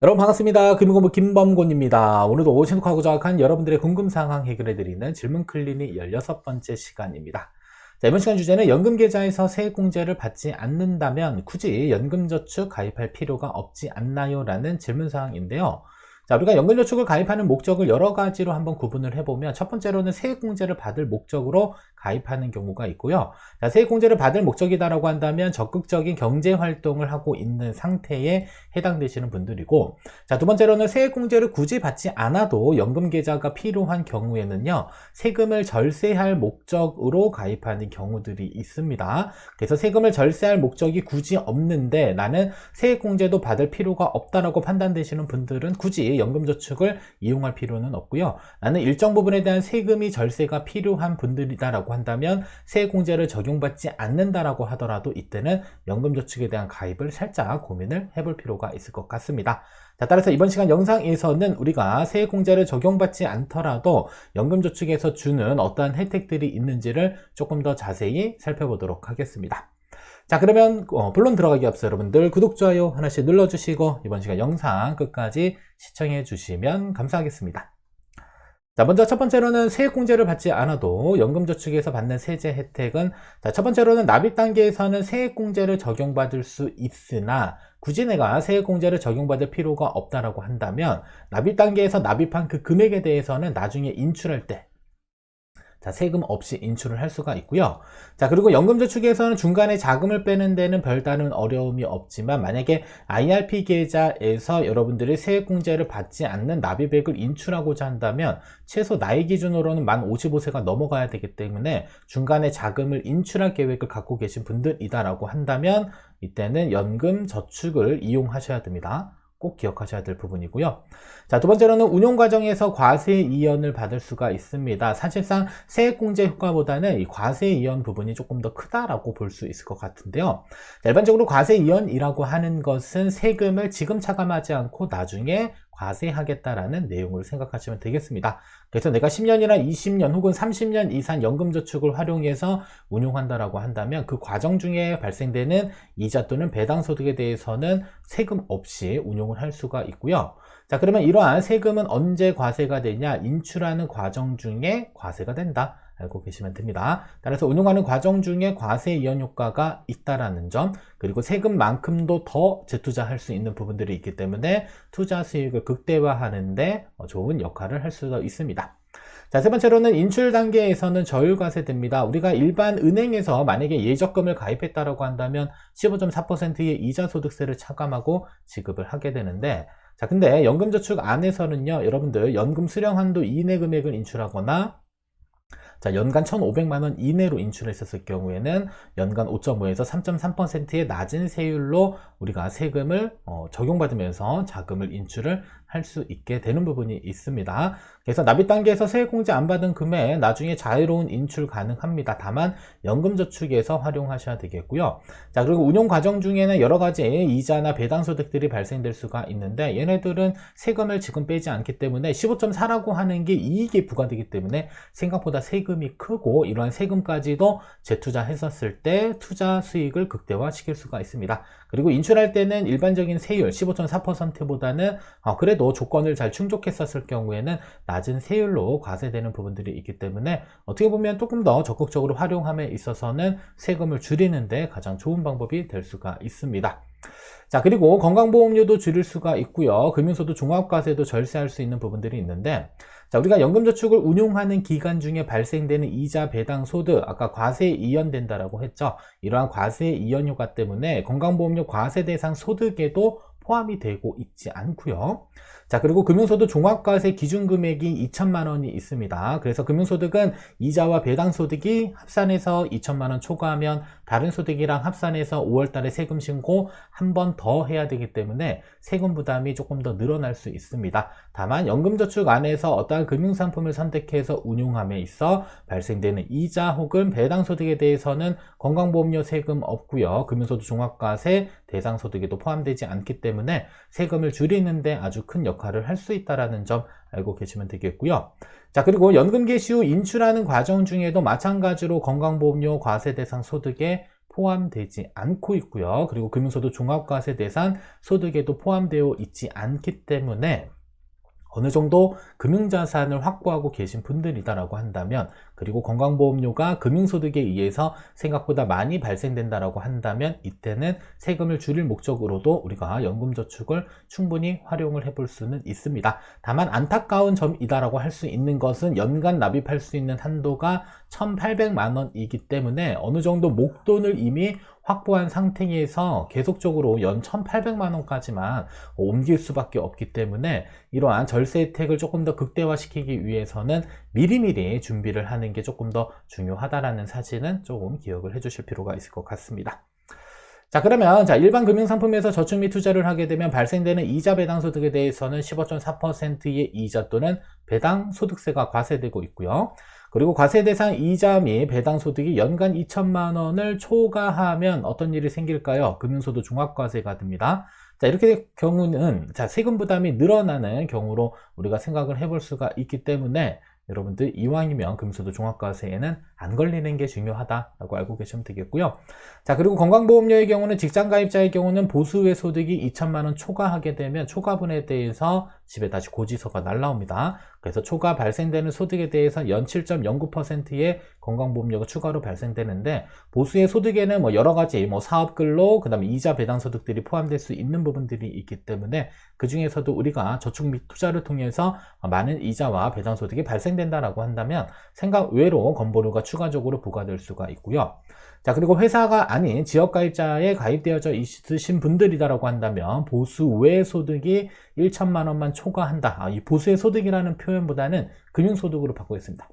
여러분 반갑습니다. 금융공부 김범곤입니다. 오늘도 신속하고 정확한 여러분들의 궁금사항 해결해드리는 질문 클리닉 16번째 시간입니다. 자, 이번 시간 주제는 연금계좌에서 세액공제를 받지 않는다면 굳이 연금저축 가입할 필요가 없지 않나요? 라는 질문사항인데요. 자, 우리가 연금저축을 가입하는 목적을 여러 가지로 한번 구분을 해보면 첫 번째로는 세액공제를 받을 목적으로 가입하는 경우가 있고요. 자, 세액공제를 받을 목적이다라고 한다면 적극적인 경제 활동을 하고 있는 상태에 해당되시는 분들이고 자, 두 번째로는 세액공제를 굳이 받지 않아도 연금계좌가 필요한 경우에는요. 세금을 절세할 목적으로 가입하는 경우들이 있습니다. 그래서 세금을 절세할 목적이 굳이 없는데 나는 세액공제도 받을 필요가 없다라고 판단되시는 분들은 굳이 연금저축을 이용할 필요는 없고요. 나는 일정 부분에 대한 세금이 절세가 필요한 분들이다라고 한다면 세액공제를 적용받지 않는다라고 하더라도 이때는 연금저축에 대한 가입을 살짝 고민을 해볼 필요가 있을 것 같습니다. 자, 따라서 이번 시간 영상에서는 우리가 세액공제를 적용받지 않더라도 연금저축에서 주는 어떠한 혜택들이 있는지를 조금 더 자세히 살펴보도록 하겠습니다. 자 그러면 어, 본론 들어가기 앞서 여러분들 구독, 좋아요 하나씩 눌러주시고 이번 시간 영상 끝까지 시청해 주시면 감사하겠습니다. 자, 먼저 첫 번째로는 세액공제를 받지 않아도 연금저축에서 받는 세제 혜택은 자, 첫 번째로는 납입 단계에서는 세액공제를 적용받을 수 있으나 굳이 내가 세액공제를 적용받을 필요가 없다라고 한다면 납입 단계에서 납입한 그 금액에 대해서는 나중에 인출할 때 자, 세금 없이 인출을 할 수가 있고요. 자, 그리고 연금저축에서는 중간에 자금을 빼는 데는 별다른 어려움이 없지만 만약에 IRP 계좌에서 여러분들이 세액공제를 받지 않는 납입액을 인출하고자 한다면 최소 나이 기준으로는 만 55세가 넘어가야 되기 때문에 중간에 자금을 인출할 계획을 갖고 계신 분들이다라고 한다면 이때는 연금저축을 이용하셔야 됩니다. 꼭 기억하셔야 될 부분이고요. 자, 두 번째로는 운용 과정에서 과세 이연을 받을 수가 있습니다. 사실상 세액공제 효과보다는 이 과세 이연 부분이 조금 더 크다라고 볼 수 있을 것 같은데요. 자, 일반적으로 과세 이연이라고 하는 것은 세금을 지금 차감하지 않고 나중에 과세하겠다라는 내용을 생각하시면 되겠습니다. 그래서 내가 10년이나 20년 혹은 30년 이상 연금저축을 활용해서 운용한다라고 한다면 그 과정 중에 발생되는 이자 또는 배당소득에 대해서는 세금 없이 운용을 할 수가 있고요. 자, 그러면 이러한 세금은 언제 과세가 되냐? 인출하는 과정 중에 과세가 된다. 알고 계시면 됩니다. 따라서 운용하는 과정 중에 과세 이연 효과가 있다라는 점, 그리고 세금만큼도 더 재투자할 수 있는 부분들이 있기 때문에 투자 수익을 극대화하는데 좋은 역할을 할 수가 있습니다. 자, 세 번째로는 인출 단계에서는 저율과세됩니다. 우리가 일반 은행에서 만약에 예적금을 가입했다라고 한다면 15.4%의 이자 소득세를 차감하고 지급을 하게 되는데, 자, 근데 연금저축 안에서는요, 여러분들 연금 수령 한도 이내 금액을 인출하거나 자, 연간 1,500만 원 이내로 인출했었을 경우에는 연간 5.5에서 3.3%의 낮은 세율로 우리가 세금을 어, 적용받으면서 자금을 인출을 할 수 있게 되는 부분이 있습니다. 그래서 납입 단계에서 세액공제 안 받은 금액 나중에 자유로운 인출 가능합니다. 다만 연금저축에서 활용하셔야 되겠고요. 자 그리고 운용 과정 중에는 여러 가지 이자나 배당 소득들이 발생될 수가 있는데 얘네들은 세금을 지금 빼지 않기 때문에 15.4라고 하는 게 이익이 부과되기 때문에 생각보다 세금이 크고 이러한 세금까지도 재투자했었을 때 투자 수익을 극대화시킬 수가 있습니다. 그리고 인출할 때는 일반적인 세율 15.4%보다는 어, 그래도 조건을 잘 충족했었을 경우에는 낮은 세율로 과세되는 부분들이 있기 때문에 어떻게 보면 조금 더 적극적으로 활용함에 있어서는 세금을 줄이는데 가장 좋은 방법이 될 수가 있습니다. 자, 그리고 건강보험료도 줄일 수가 있고요. 금융소득 종합과세도 절세할 수 있는 부분들이 있는데, 자, 우리가 연금저축을 운용하는 기간 중에 발생되는 이자 배당 소득, 아까 과세에 이연된다라고 했죠. 이러한 과세 이연 효과 때문에 건강보험료 과세 대상 소득에도 포함이 되고 있지 않고요. 자, 그리고 금융소득 종합과세 기준 금액이 2천만 원이 있습니다. 그래서 금융소득은 이자와 배당소득이 합산해서 2천만 원 초과하면 다른 소득이랑 합산해서 5월 달에 세금 신고 한 번 더 해야 되기 때문에 세금 부담이 조금 더 늘어날 수 있습니다. 다만 연금저축 안에서 어떠한 금융상품을 선택해서 운용함에 있어 발생되는 이자 혹은 배당소득에 대해서는 건강보험료 세금 없고요. 금융소득 종합과세 대상소득에도 포함되지 않기 때문에 세금을 줄이는데 아주 큰 역할을 할 수 있다는 점 알고 계시면 되겠고요. 자, 그리고 연금 개시 후 인출하는 과정 중에도 마찬가지로 건강보험료 과세 대상 소득에 포함되지 않고 있고요. 그리고 금융소득 종합과세 대상 소득에도 포함되어 있지 않기 때문에 어느 정도 금융자산을 확보하고 계신 분들이다라고 한다면 그리고 건강보험료가 금융소득에 의해서 생각보다 많이 발생된다라고 한다면 이때는 세금을 줄일 목적으로도 우리가 연금저축을 충분히 활용을 해볼 수는 있습니다. 다만 안타까운 점이다라고 할 수 있는 것은 연간 납입할 수 있는 한도가 1,800만 원이기 때문에 어느 정도 목돈을 이미 확보한 상태에서 계속적으로 연 1,800만 원까지만 옮길 수밖에 없기 때문에 이러한 절세 혜택을 조금 더 극대화시키기 위해서는 미리미리 준비를 하는 게 조금 더 중요하다라는 사실은 조금 기억을 해 주실 필요가 있을 것 같습니다. 자 그러면 자 일반 금융상품에서 저축 및 투자를 하게 되면 발생되는 이자 배당 소득에 대해서는 15.4%의 이자 또는 배당 소득세가 과세되고 있고요. 그리고 과세 대상 이자 및 배당 소득이 연간 2천만 원을 초과하면 어떤 일이 생길까요? 금융소득 종합과세가 됩니다. 자, 이렇게 될 경우는 자, 세금 부담이 늘어나는 경우로 우리가 생각을 해볼 수가 있기 때문에 여러분들 이왕이면 금수도 종합과세에는 안 걸리는 게 중요하다라고 알고 계시면 되겠고요. 자, 그리고 건강보험료의 경우는 직장 가입자의 경우는 보수의 소득이 2천만 원 초과하게 되면 초과분에 대해서 집에 다시 고지서가 날라옵니다. 그래서 초과 발생되는 소득에 대해서 연 7.09%의 건강보험료가 추가로 발생되는데 보수의 소득에는 뭐 여러 가지 뭐 사업 근로 그다음에 이자 배당 소득들이 포함될 수 있는 부분들이 있기 때문에 그 중에서도 우리가 저축 및 투자를 통해서 많은 이자와 배당 소득이 발생된다라고 한다면 생각 외로 건보료가 추가적으로 부과될 수가 있고요. 자, 그리고 회사가 아닌 지역가입자에 가입되어져 있으신 분들이다라고 한다면 보수 외 소득이 1천만 원만 초과한다. 아, 이 보수의 소득이라는 표현보다는 금융소득으로 바꾸겠습니다.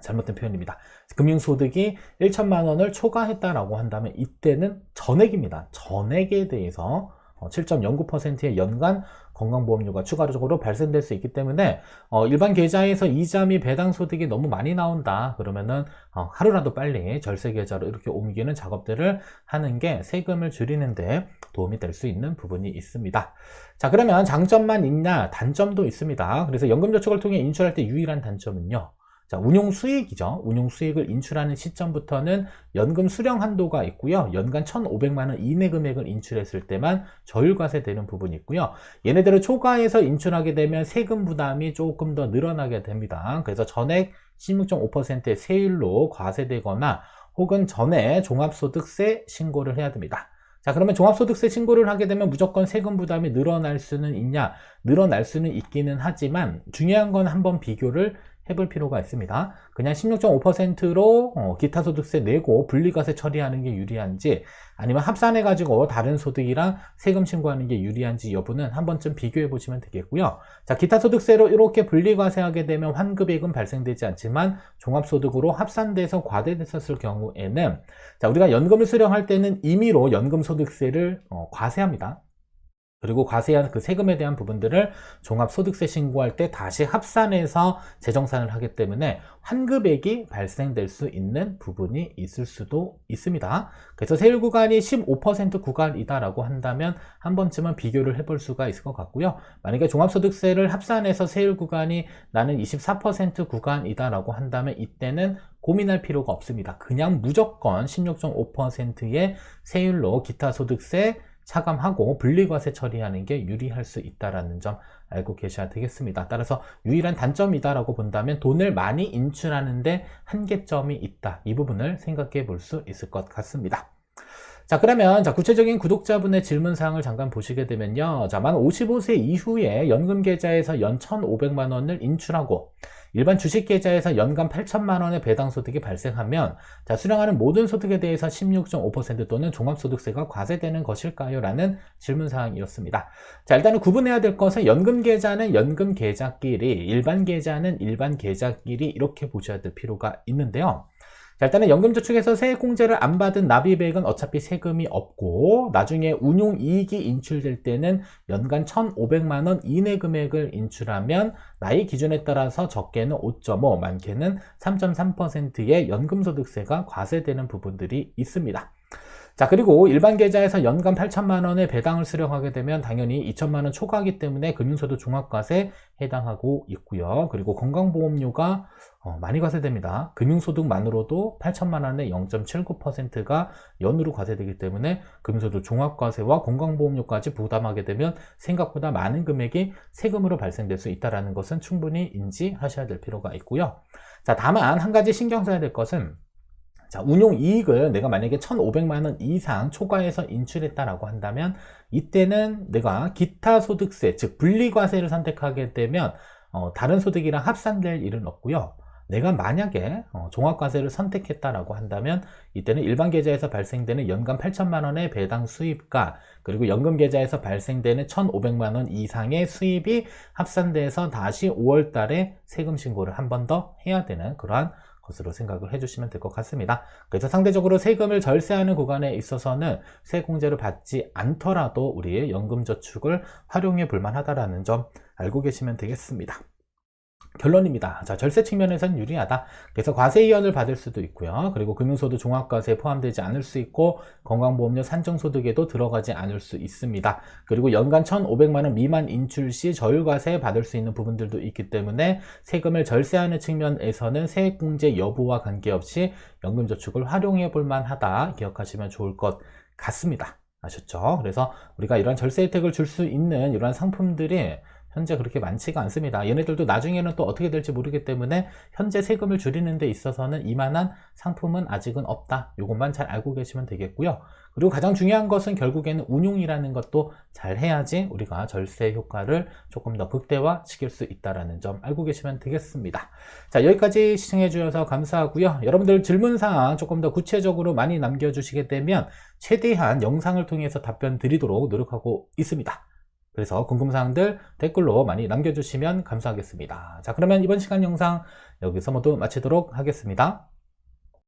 잘못된 표현입니다. 금융소득이 1천만 원을 초과했다라고 한다면 이때는 전액입니다. 전액에 대해서 7.09%의 연간 건강보험료가 추가적으로 발생될 수 있기 때문에 어, 일반 계좌에서 이자 및 배당 소득이 너무 많이 나온다 그러면은 어, 하루라도 빨리 절세 계좌로 이렇게 옮기는 작업들을 하는 게 세금을 줄이는데 도움이 될 수 있는 부분이 있습니다. 자 그러면 장점만 있냐 단점도 있습니다. 그래서 연금저축을 통해 인출할 때 유일한 단점은요. 자, 운용 수익이죠. 운용 수익을 인출하는 시점부터는 연금 수령 한도가 있고요. 연간 1,500만 원 이내 금액을 인출했을 때만 저율과세 되는 부분이 있고요. 얘네들을 초과해서 인출하게 되면 세금 부담이 조금 더 늘어나게 됩니다. 그래서 전액 16.5%의 세율로 과세되거나 혹은 전에 종합소득세 신고를 해야 됩니다. 자, 그러면 종합소득세 신고를 하게 되면 무조건 세금 부담이 늘어날 수는 있냐? 늘어날 수는 있기는 하지만 중요한 건 한번 비교를 해볼 필요가 있습니다. 그냥 16.5%로 어, 기타 소득세 내고 분리과세 처리하는 게 유리한지 아니면 합산해 가지고 다른 소득이랑 세금 신고하는 게 유리한지 여부는 한 번쯤 비교해 보시면 되겠고요. 자, 기타 소득세로 이렇게 분리과세하게 되면 환급액은 발생되지 않지만 종합소득으로 합산돼서 과대됐었을 경우에는 자, 우리가 연금을 수령할 때는 임의로 연금소득세를 어, 과세합니다. 그리고 과세한 그 세금에 대한 부분들을 종합소득세 신고할 때 다시 합산해서 재정산을 하기 때문에 환급액이 발생될 수 있는 부분이 있을 수도 있습니다. 그래서 세율 구간이 15% 구간이다라고 한다면 한 번쯤은 비교를 해볼 수가 있을 것 같고요. 만약에 종합소득세를 합산해서 세율 구간이 나는 24% 구간이다라고 한다면 이때는 고민할 필요가 없습니다. 그냥 무조건 16.5%의 세율로 기타 소득세 차감하고 분리과세 처리하는 게 유리할 수 있다라는 점 알고 계셔야 되겠습니다. 따라서 유일한 단점이다라고 본다면 돈을 많이 인출하는데 한계점이 있다. 이 부분을 생각해 볼 수 있을 것 같습니다. 자 그러면 자 구체적인 구독자분의 질문 사항을 잠깐 보시게 되면요. 자만 55세 이후에 연금 계좌에서 연 1,500만 원을 인출하고 일반 주식 계좌에서 연간 8천만 원의 배당 소득이 발생하면 자, 수령하는 모든 소득에 대해서 16.5% 또는 종합소득세가 과세되는 것일까요? 라는 질문 사항이었습니다. 자, 일단은 구분해야 될 것은 연금 계좌는 연금 계좌끼리, 일반 계좌는 일반 계좌끼리 이렇게 보셔야 될 필요가 있는데요. 자, 일단은 연금저축에서 세액공제를 안 받은 납입액은 어차피 세금이 없고 나중에 운용이익이 인출될 때는 연간 1,500만원 이내 금액을 인출하면 나이 기준에 따라서 적게는 5.5, 많게는 3.3%의 연금소득세가 과세되는 부분들이 있습니다. 자, 그리고 일반 계좌에서 연간 8천만 원의 배당을 수령하게 되면 당연히 2천만 원 초과하기 때문에 금융소득 종합과세 해당하고 있고요. 그리고 건강보험료가 어, 많이 과세됩니다. 금융소득만으로도 8천만 원의 0.79%가 연으로 과세되기 때문에 금융소득 종합과세와 건강보험료까지 부담하게 되면 생각보다 많은 금액이 세금으로 발생될 수 있다는 것은 충분히 인지하셔야 될 필요가 있고요. 자, 다만 한 가지 신경 써야 될 것은 자, 운용 이익을 내가 만약에 1,500만 원 이상 초과해서 인출했다라고 한다면 이때는 내가 기타 소득세, 즉 분리과세를 선택하게 되면 어, 다른 소득이랑 합산될 일은 없고요. 내가 만약에 어, 종합과세를 선택했다라고 한다면 이때는 일반 계좌에서 발생되는 연간 8천만 원의 배당 수입과 그리고 연금 계좌에서 발생되는 1,500만 원 이상의 수입이 합산돼서 다시 5월 달에 세금 신고를 한 번 더 해야 되는 그러한 것으로 생각을 해주시면 될 것 같습니다. 그래서 상대적으로 세금을 절세하는 구간에 있어서는 세공제를 받지 않더라도 우리의 연금저축을 활용해 볼 만하다라는 점 알고 계시면 되겠습니다. 결론입니다. 자, 절세 측면에서는 유리하다. 그래서 과세 이연을 받을 수도 있고요. 그리고 금융소득 종합과세에 포함되지 않을 수 있고 건강보험료 산정소득에도 들어가지 않을 수 있습니다. 그리고 연간 1,500만 원 미만 인출 시 저율과세 받을 수 있는 부분들도 있기 때문에 세금을 절세하는 측면에서는 세액공제 여부와 관계없이 연금저축을 활용해 볼 만하다. 기억하시면 좋을 것 같습니다. 아셨죠? 그래서 우리가 이런 절세 혜택을 줄 수 있는 이러한 상품들이 현재 그렇게 많지가 않습니다. 얘네들도 나중에는 또 어떻게 될지 모르기 때문에 현재 세금을 줄이는 데 있어서는 이만한 상품은 아직은 없다. 이것만 잘 알고 계시면 되겠고요. 그리고 가장 중요한 것은 결국에는 운용이라는 것도 잘 해야지 우리가 절세 효과를 조금 더 극대화 시킬 수 있다는 점 알고 계시면 되겠습니다. 자, 여기까지 시청해 주셔서 감사하고요. 여러분들 질문사항 조금 더 구체적으로 많이 남겨주시게 되면 최대한 영상을 통해서 답변 드리도록 노력하고 있습니다. 그래서 궁금사항들 댓글로 많이 남겨주시면 감사하겠습니다. 자, 그러면 이번 시간 영상 여기서 모두 마치도록 하겠습니다.